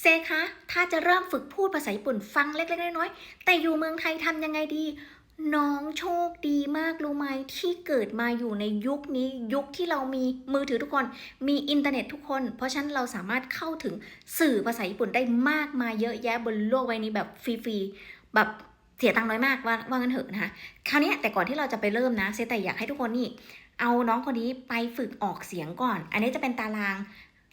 เซคะ ถ้าจะเริ่มฝึกพูดภาษาญี่ปุ่นฟังเล็กๆน้อยๆ แต่อยู่เมืองไทยทำยังไงดี น้องโชคดีมากรู้ไหมที่เกิดมาอยู่ในยุคนี้ยุคที่เรามีมือถือทุกคน มีอินเทอร์เน็ตทุกคน เพราะฉะนั้นเราสามารถเข้าถึงสื่อภาษาญี่ปุ่นได้มากมายเยอะแยะบนโลกใบนี้แบบฟรีๆแบบเสียตังค์น้อยมากว่าว่างั้นเถอะนะคะคราวนี้แต่ก่อนที่เราจะไปเริ่มนะเซแต่อยากให้ทุกคนนี่เอาน้องคนนี้ไปฝึกออกเสียงก่อน อันนี้จะเป็นตาราง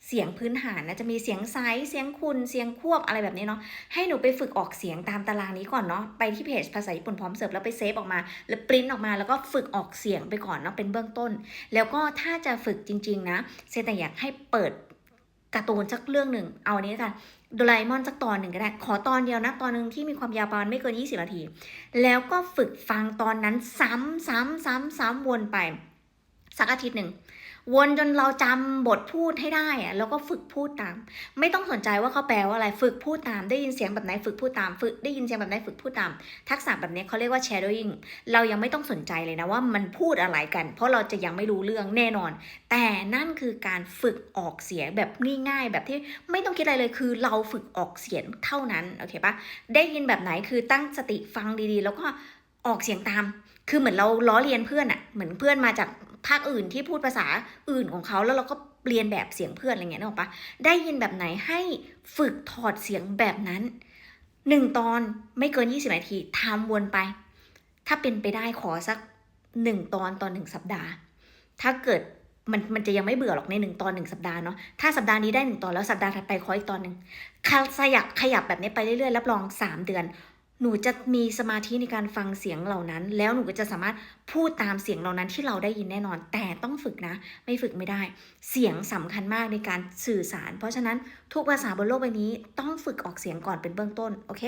เสียงพื้นฐานนะจะมีเสียงไซส์เสียงคุณเสียงควบอะไรแบบนี้เนาะให้หนูไปฝึกออกเสียงตามตารางนี้ก่อนเนาะไปที่เพจภาษาญี่ปุ่นพร้อมเสิร์ฟแล้วไปเซฟออกมา แล้วปริ้นออกมาแล้วก็ฝึกออกเสียงไปก่อนเนาะเป็นเบื้องต้น แล้วก็ถ้าจะฝึกจริง ๆ นะเซแต่อยากให้เปิดการ์ตูนสักเรื่องหนึ่งเอาอันนี้กันโดราเอมอนสักตอนหนึ่งก็ได้ ขอตอนเดียวนะ ตอนหนึ่งที่มีความยาวประมาณไม่เกิน 20 นาที แล้วก็ฝึกฟังตอนนั้นซ้ำซ้ำซ้ำซ้ำวนไป สักอาทิตย์หนึ่งวนจนเราจำบทพูดให้ได้อะแล้วก็ฝึกพูดตาม ไม่ต้องสนใจว่าเขาแปลว่าอะไรฝึกพูดตาม ได้ยินเสียงแบบไหนฝึกพูดตาม ฝึกได้ยินเสียงแบบไหนฝึกพูดตาม ทักษะแบบนี้เขาเรียกว่า shadowing เรายังไม่ต้องสนใจเลยนะว่ามันพูดอะไรกัน เพราะเราจะยังไม่รู้เรื่องแน่นอน แต่นั่นคือการฝึกออกเสียงแบบง่ายๆแบบที่ไม่ต้องคิดอะไรเลยคือเราฝึกออกเสียงเท่านั้นโอเคปะได้ยินแบบไหนคือตั้งสติฟังดีๆ แล้วก็ออกเสียงตาม คือเหมือนเราล้อเลียนเพื่อนอะเหมือนเพื่อนมาจาก ภาคอื่นที่พูดภาษาอื่นของเขาแล้วเราก็เรียนแบบเสียงเพื่อนอะไรเงี้ยนึกออกปะได้ยินแบบไหนให้ฝึกถอดเสียงแบบนั้นหนึ่งตอนไม่เกิน 20 นาทีทำวนไป ถ้าเป็นไปได้ขอสักหนึ่งตอนตอนหนึ่งสัปดาห์ ถ้าเกิดมันมันจะยังไม่เบื่อหรอกในหนึ่งตอนหนึ่งสัปดาห์เนาะถ้าสัปดาห์นี้ได้หนึ่งตอนแล้วสัปดาห์ถัดไปขออีกตอนหนึ่งขยับขยับแบบนี้ไปเรื่อยๆรับรองสามเดือน หนูจะมีสมาธิในการฟังเสียงเหล่านั้น แล้วหนูก็จะสามารถพูดตามเสียงเหล่านั้นที่เราได้ยินแน่นอน แต่ต้องฝึกนะ ไม่ฝึกไม่ได้ เสียงสำคัญมากในการสื่อสาร เพราะฉะนั้นทุกภาษาบนโลกใบนี้ต้องฝึกออกเสียงก่อนเป็นเบื้องต้น โอเค